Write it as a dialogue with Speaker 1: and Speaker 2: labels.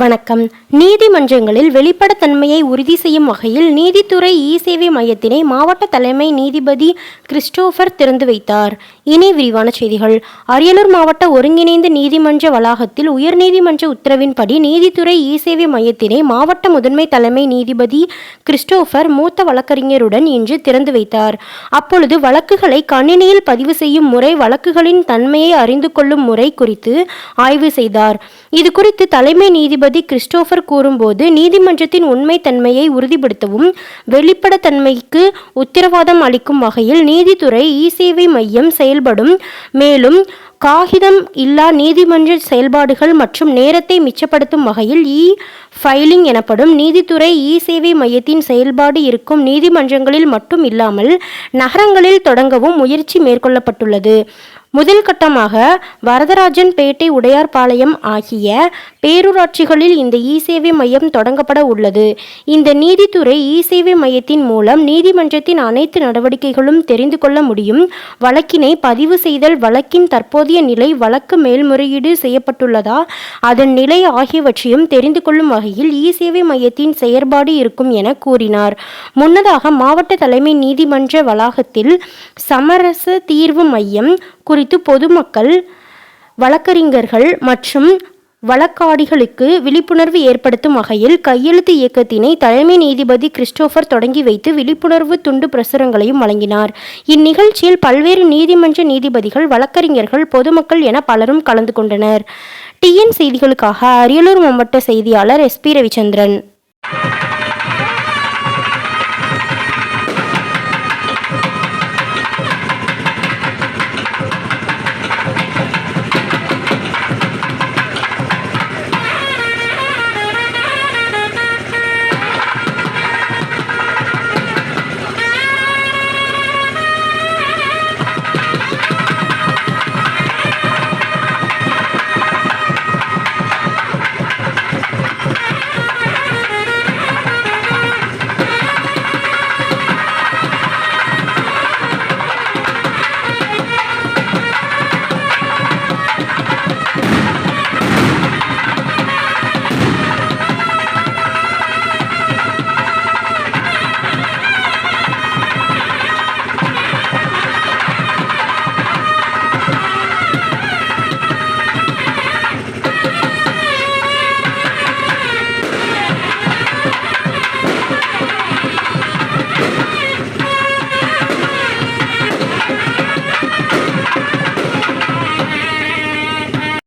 Speaker 1: வணக்கம். நீதிமன்றங்களில் வெளிப்படைத்தன்மையை உறுதி செய்யும் வகையில் நீதித்துறை இ சேவை மையத்தினை மாவட்ட தலைமை நீதிபதி கிறிஸ்டோபர் திறந்து வைத்தார். இனி விரிவான செய்திகள். அரியலூர் மாவட்ட ஒருங்கிணைந்த நீதிமன்ற வளாகத்தில் உயர்நீதிமன்ற உத்தரவின்படி நீதித்துறை இ சேவை மையத்தினை மாவட்ட முதன்மை தலைமை நீதிபதி கிறிஸ்டோபர் மூத்த வழக்கறிஞருடன் இன்று திறந்து வைத்தார். அப்பொழுது வழக்குகளை கணினியில் பதிவு செய்யும் முறை வழக்குகளின் தன்மையை அறிந்து கொள்ளும் முறை குறித்து ஆய்வு செய்தார். இது குறித்து தலைமை நீதிபதி கிறிஸ்டோபர் கூறும்போது நீதிமன்றத்தின் உண்மைத்தன்மையை உறுதிப்படுத்தவும் வெளிப்படத்தன்மைக்கு உத்தரவாதம் அளிக்கும் வகையில் நீதித்துறை இ சேவை மையம் செயல்படும். மேலும் காகிதம் இல்லா நீதிமன்ற செயல்பாடுகள் மற்றும் நேரத்தை மிச்சப்படுத்தும் வகையில் இ ஃபைலிங் எனப்படும் நீதித்துறை இ சேவை மையத்தின் செயல்பாடு இருக்கும் நீதிமன்றங்களில் மட்டும் இல்லாமல் நகரங்களில் தொடங்கவும் முயற்சி மேற்கொள்ளப்பட்டுள்ளது. முதல் கட்டமாக வரதராஜன் பேட்டை உடையார்பாளையம் ஆகிய பேரூராட்சிகளில் இந்த இ சேவை மையம் தொடங்கப்பட உள்ளது. இந்த நீதித்துறை இ சேவை மையத்தின் மூலம் நீதிமன்றத்தின் அனைத்து நடவடிக்கைகளும் தெரிந்து கொள்ள முடியும். வழக்கினை பதிவு செய்தல் வழக்கின் தற்போதைய நிலை வழக்கு மேல்முறையீடு செய்யப்பட்டுள்ளதா அதன் நிலை ஆகியவற்றையும் தெரிந்து கொள்ளும் வகையில் இ சேவை மையத்தின் செயற்பாடு இருக்கும் என கூறினார். முன்னதாக மாவட்ட தலைமை நீதிமன்ற வளாகத்தில் சமரச தீர்வு மையம் குறித்து பொதுமக்கள் வழக்கறிஞர்கள் மற்றும் வழக்காடிகளுக்கு விழிப்புணர்வு ஏற்படுத்தும் வகையில் கையெழுத்து இயக்கத்தினை தலைமை நீதிபதி கிறிஸ்டோபர் தொடங்கி வைத்து விழிப்புணர்வு துண்டு பிரசுரங்களையும் வழங்கினார். இந்நிகழ்ச்சியில் பல்வேறு நீதிமன்ற நீதிபதிகள் வழக்கறிஞர்கள் பொதுமக்கள் என பலரும் கலந்து கொண்டனர். டிஎன் செய்திகளுக்காக அரியலூர் மாவட்ட செய்தியாளர் எஸ்பி ரவிச்சந்திரன்.